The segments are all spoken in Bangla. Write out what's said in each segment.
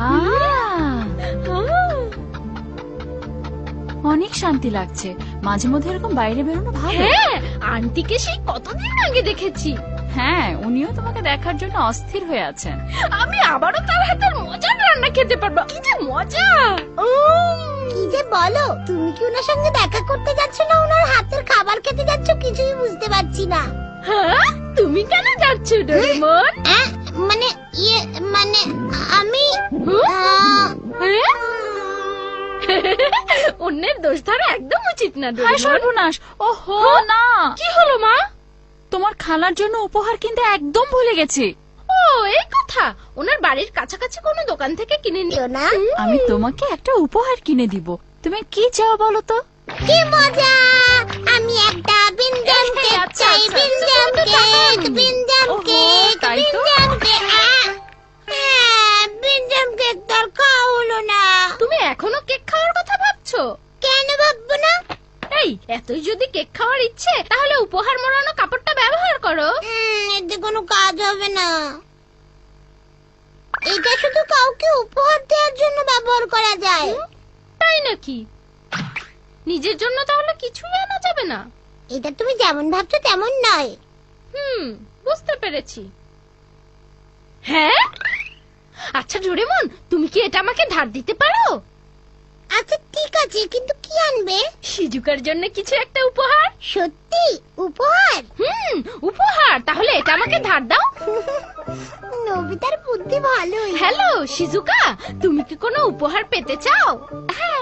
আহ, অনেক শান্তি লাগছে। মাঝে মধ্যে এরকম বাইরে বেরোনো ভালো। হ্যাঁ আন্টিকে সেই কতদিন আগে দেখেছি। হ্যাঁ উনিও তোমাকে দেখার জন্য অস্থির হয়ে আছেন। আমি আবারও তার হাতের মজার রান্না খেতে পারব। কি যে মজা! যে বলো তুমি কি ওনার সঙ্গে দেখা করতে যাচ্ছ না ওনার হাতের খাবার খেতে যাচ্ছ? কিছুই বুঝতে পারছি না। হ্যাঁ? তুমি কেন যাচ্ছ ডোরেমন? আহ, মানে ইয়ে মানে আমি? হ্যাঁ? অন্যের দোষ ধরা একদম উচিত না হায় ডোরেমন। সর্বনাশ। ওহো না। কি হলো মা? তোমার খালার জন্য উপহার কিনতে একদম ভুলে গেছি। ও এই কথা। ওনার বাড়ির কাছাকাছি কোনো দোকান থেকে কিনে নিও না আমি তোমাকে একটা উপহার কিনে দিব। তুমি কি চাও বলো তো? কি মজা! আমি একটা বিনজাম কেক আচ্ছা, চাই আচ্ছা, বিনজাম কেক বিনজাম কেক বিনজাম কেক। হ্যাঁ, কেক তোর খাওয়া হলো না। তুমি এখনও কেক খাওয়ার কথা ভাবছ? কেন ভাববো না? এই এতই যদি কেক খাওয়ার ইচ্ছে তাহলে উপহার মোড়ানো কাপড়টা ব্যবহার করো। এতে কোনো কাজ হবে না। এটা শুধু কাউকে উপহার দেওয়ার জন্য ব্যবহার করা যায়। নাকি নিজের জন্য তাহলে কিছুই আনা যাবে না। এটা তুমি যেমন ভাবছ তেমন নয়। হুম বুঝতে পেরেছি। হ্যাঁ? আচ্ছা ডোরেমন তুমি কি এটা আমাকে ধার দিতে পারো? আচ্ছা ঠিক আছে কিন্তু কি আনবে? সিজুকার জন্য কিছু একটা উপহার? সত্যি? উপহার? হুম উপহার। তাহলে এটা আমাকে ধার দাও। নবিতার বুদ্ধি ভালোই। হ্যালো শিজুকা তুমি কি কোনো উপহার পেতে চাও? হ্যাঁ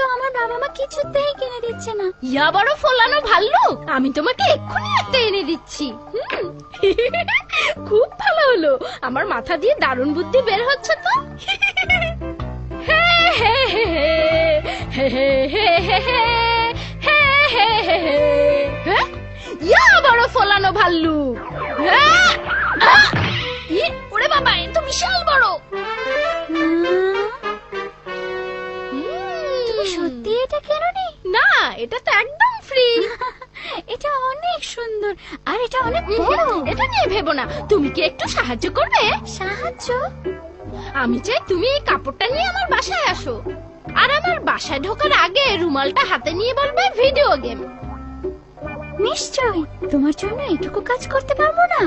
কিন্তু আমার বাবা মা কিছুতেই কিনে দিচ্ছে না। ইয়া বড় ফলানো ভাল্লুক। আমি তোমাকে এক্ষুনি একটা এনে দিচ্ছি। খুব ভালো হলো। আমার মাথা দিয়ে দারুণ বুদ্ধি বের হচ্ছে তো। হে হে হে হে হে হে হে হে হে হে হে হে হে। ইয়া বড় ফলানো ভাল্লুক। হ্যাঁ। নিয়ে ভেবো না। তুমি কি একটু সাহায্য করবে? সাহায্য? আমি চাই তুমি এই কাপড়টা নিয়ে আমার বাসায় আসো। আর আমার বাসায় ঢোকার আগে রুমালটা হাতে নিয়ে বলবে ভিডিও গেম। নিশ্চয় তোমার জন্য এটুকু কাজ করতে পারব না।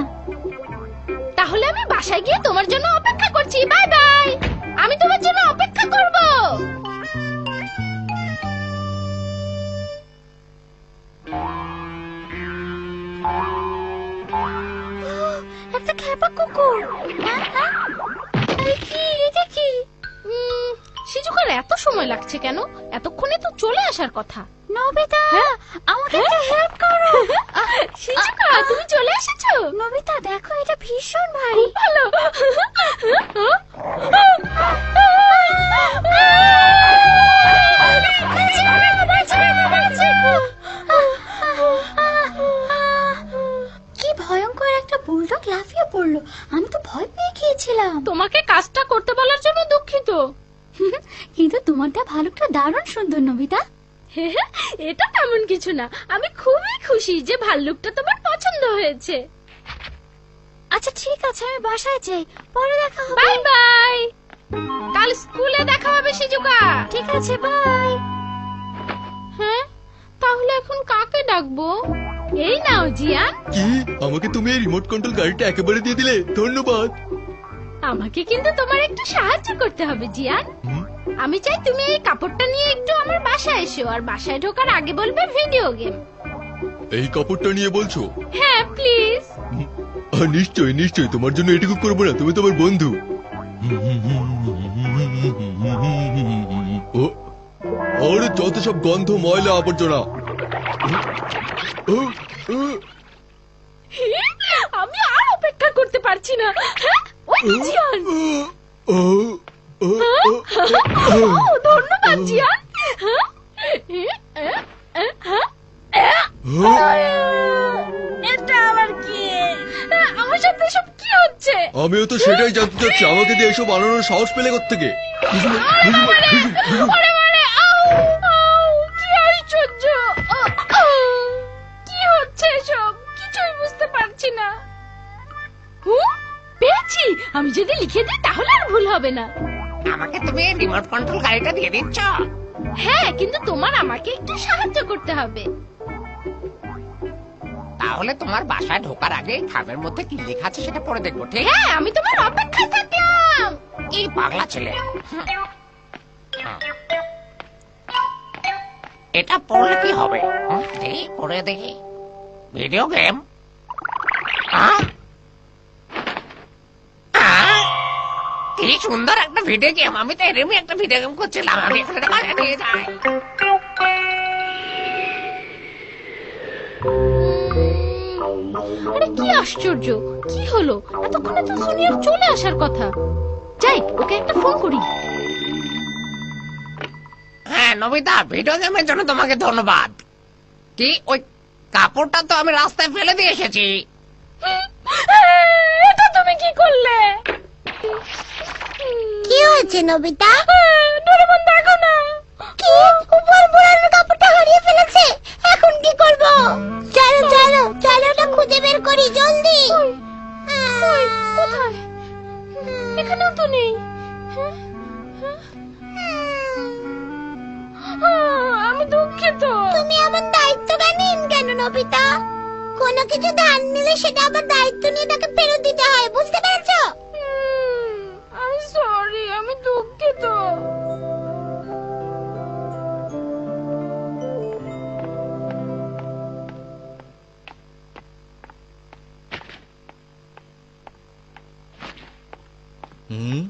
তাহলে আমি বাসায় গিয়ে তোমার জন্য অপেক্ষা করছি। Bye bye. আমি তোমার জন্য খেপা কুকুর। হ্যাঁ, হ্যাঁ। কি এটা কি? শিজুকার এত সময় লাগছে কেন? এতক্ষণে তো চলে আসার কথা। নবিতা আমাকে একটা হেল্প করো। শিজুকা তুমি চলে এসেছ? নবিতা দেখো এটা ভীষণ ভারী। ভালো। পড়ল আমি তো ভয় পেয়ে গিয়েছিলাম। তোমাকে কাজটা করতে বলার জন্য দুঃখিত। কিন্তু তোমারটা ভালুকটা দারুণ সুন্দর নবিতা। এটা তেমন কিছু না। আমি খুবই খুশি যে ভাল্লুকটা তোমার পছন্দ হয়েছে। আচ্ছা ঠিক আছে আমি বাসায় যাই। পরে দেখা হবে। Bye bye. কাল স্কুলে দেখা হবে সিজুকা। ঠিক আছে বাই। হ্যাঁ তাহলে এখন কাকে ডাকবো? এই নাও জিয়ান কি আমাকে তুমি এই রিমোট কন্ট্রোল গাড়িটা একেবারে দিয়ে দিলে। ধন্যবাদ। আমাকে কিন্তু তোমার একটু সাহায্য করতে হবে জিয়ান আমি চাই তুমি এই কাপড়টা নিয়ে একটু আমার বাসায় এসো আর বাসায় ঢোকার আগে বলবে ভিডিও গেম। এই কাপড়টা নিয়ে বলছো? হ্যাঁ প্লিজ। নিশ্চয়ই নিশ্চয়ই তোমার জন্য এটুকু করব না তুমি তোমার বন্ধু। ও আরে যত সব গন্ধ ময়লা আবর্জনা। আমি আর অপেক্ষা করতে পারছি না। হ্যাঁ? ওই জিয়ান। ও, ধন্যবাদ জিয়ান। হ্যাঁ? হ্যাঁ? ও, এটা আবার কি? আমার সাথে সব কি হচ্ছে? আমিও তো সেটাই জানতে চাচ্ছি। আমাকে দিয়ে এসব বানানোর সাহস পেলে থেকে আমি যদি লিখে দিই তাহলে আর ভুল হবে না। আমাকে তুমি রিমোট কন্ট্রোল গাড়িটা দিয়ে দিচ্ছ? হ্যাঁ কিন্তু তোমার আমাকে একটু সাহায্য করতে হবে। তাহলে তোমার বাসায় ঢোকার আগে খামের মধ্যে কি লেখা আছে সেটা পড়ে দেখব ঠিক? হ্যাঁ আমি তোমার অপেক্ষায় থাকলাম। এই পাগলা ছেলে। এটা পড়লে কি হবে? দেখি পড়ে দেখি। ভিডিও গেম কি সুন্দর একটা ভিডিও গেম। আমি তো এরমই একটা ভিডিও গেম করছিলাম। আমি এখানে বাজারে নিয়ে যাই। আরে কি আশ্চর্য। কি হলো? এতক্ষণে তো জুনিয়র চলে আসার কথা। যাই ওকে একটা ফোন করি। হ্যাঁ নবিতা ভিডিও গেমের জন্য তোমাকে ধন্যবাদ। কি? ওই কাপড়টা তো আমি রাস্তায় ফেলে দিয়ে এসেছি। এটা তুমি কি করলে? কি হয়েছে নবিতা? ডোরেমন দেখো না। কি? উপর বুড়ানোর কাপড়টা হারিয়ে ফেলেছে? এখন কি করব? চলো চলো চলো ওটা খুঁজে বের করি জলদি। কোথায়? এখানেও তো নেই। হ্যাঁ? আমি দুঃখিত। তুমি আমার দায়িত্ব নিন কেন নবিতা? কোনো কিছু ধার নিলে সেটা আবার দায়িত্ব নিয়ে তাকে ফেরত দিতে হয় বুঝতে হুম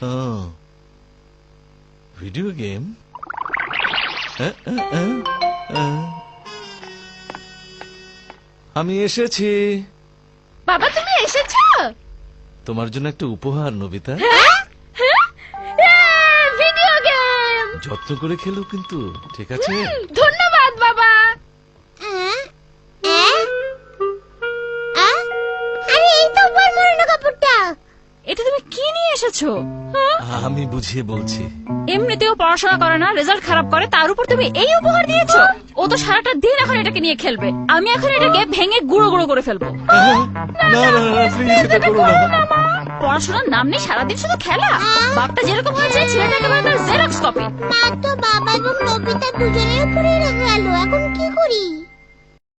হ্যাঁ ভিডিও গেম আমি এসেছি। বাবা তুমি এসেছ? তোমার জন্য একটা উপহার নবিতা। হ্যাঁ? ভিডিও গেম যত্ন করে খেলো কিন্তু ঠিক আছে? ধন্যবাদ। কি আমি বুঝিয়ে বলছি এমনিতেও পড়াশোনা করে না রেজাল্ট খারাপ করে তার উপর তুমি এই উপহার দিয়েছ ও তো সারাটা দিন এখন এটাকে নিয়ে খেলবে আমি এখন এটাকে ভেঙে গুঁড়ো গুঁড়ো করে ফেলব না না না প্লিজ এটা করো না পড়াশোনার নাম নেই সারাদিন শুধু খেলা বাপটা যেরকম হয়েছে ছেলেটা একেবারে তার জেরক্স কপি মা তো বাবা এবং নবিতা দুজনের উপরে রেখে গেল এখন কি করি